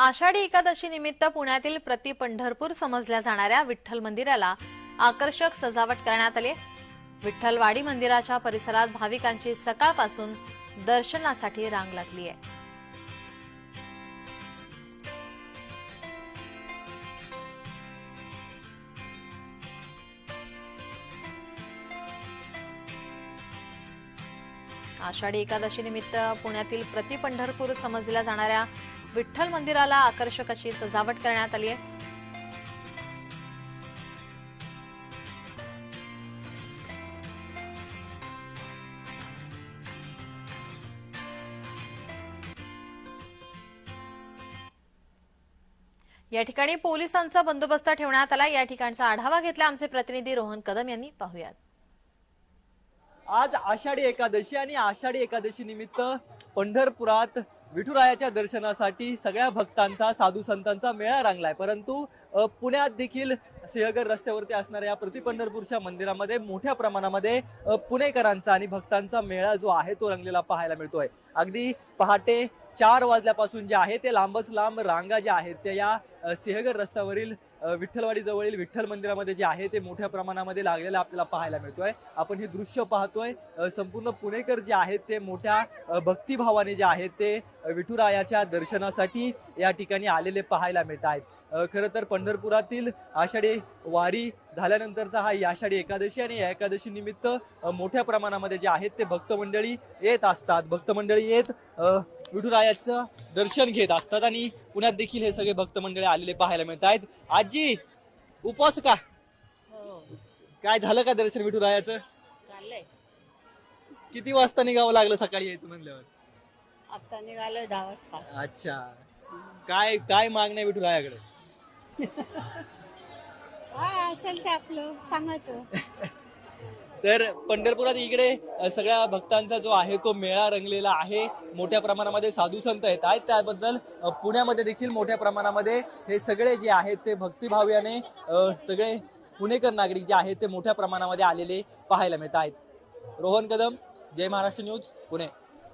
आषाढी एकादशी निमित्त पुण्यातील प्रति पंढरपूर समजल्या जाणाऱ्या विठ्ठल मंदिराला आकर्षक सजावट करण्यात आली विठ्ठलवाडी मंदिराच्या परिसरात भाविकांची सकाळपासून दर्शनासाठी रांग लागली आहे. आषाढी एकादशी निमित्त पुण्यातील प्रति पंढरपूर समजल्या जाणाऱ्या विठ्ठल मंदिराला आकर्षक अशी सजावट करण्यात आली आहे. या ठिकाणी पोलिसांचा बंदोबस्त ठेवण्यात आला. या ठिकाणचा आढावा घेतला आमचे प्रतिनिधी रोहन कदम यांनी. पाहुयात. आज आषाढी एकादशी आणि आषाढी एकादशी निमित्त पंढरपुरात विठुरायाच्या दर्शनासाठी सगळ्या भक्तांचा साधू संतांचा मेळा रांगलाय. परंतु पुण्यात देखील सिंहगड रस्त्यावरती असणाऱ्या या प्रति पंढरपूरच्या मंदिरामध्ये मोठ्या प्रमाणामध्ये पुणेकरांचा आणि भक्तांचा मेळा जो आहे तो रंगलेला पाहायला मिळतोय. अगदी पहाटे चार वाजल्यापासून जे आहे ते लांबच लांब रांगा ज्या आहेत त्या या सिंहगड रस्त्यावरील विठ्ठलवाडीजवळील विठ्ठल मंदिरामध्ये जे आहे ते मोठ्या प्रमाणामध्ये लागलेलं आपल्याला पाहायला मिळतोय. आपण हे दृश्य पाहतोय. संपूर्ण पुणेकर जे आहेत ते मोठ्या भक्तिभावाने जे आहेत ते विठुरायाच्या दर्शनासाठी या ठिकाणी आलेले पाहायला मिळत आहेत. खरं तर पंढरपुरातील आषाढी वारी झाल्यानंतरचा हा आषाढी एकादशी आणि या एकादशी निमित्त मोठ्या प्रमाणामध्ये जे आहेत ते भक्त मंडळी येत असतात. भक्त मंडळी येत विठुरायाचं दर्शन घेत असतात आणि पुण्यात देखील हे सगळे भक्त मंडळी आलेले पाहायला मिळत आहेत. आजी उपवास का? हो. काय झालं का दर्शन विठुरायाचं? चाललंय किती वाजता निघावं लागलं सकाळी यायचं म्हणल्यावर? आता निघालोय दहा वाजता. अच्छा. काय काय मागणं आहे विठुरायाकडे? काय असेल ते आपलं. सांगायचं. तर पंढरपुरात इकडे सगळ्या भक्तांचा जो आहे तो मेळा रंगलेला आहे. मोठ्या प्रमाणामध्ये साधू संत येत आहेत. त्याबद्दल पुण्यामध्ये देखील मोठ्या प्रमाणामध्ये हे सगळे जे आहेत ते भक्तिभाव्याने सगळे पुणेकर नागरिक जे आहेत ते मोठ्या प्रमाणामध्ये आलेले पाहायला मिळत आहेत. रोहन कदम जय महाराष्ट्र न्यूज पुणे.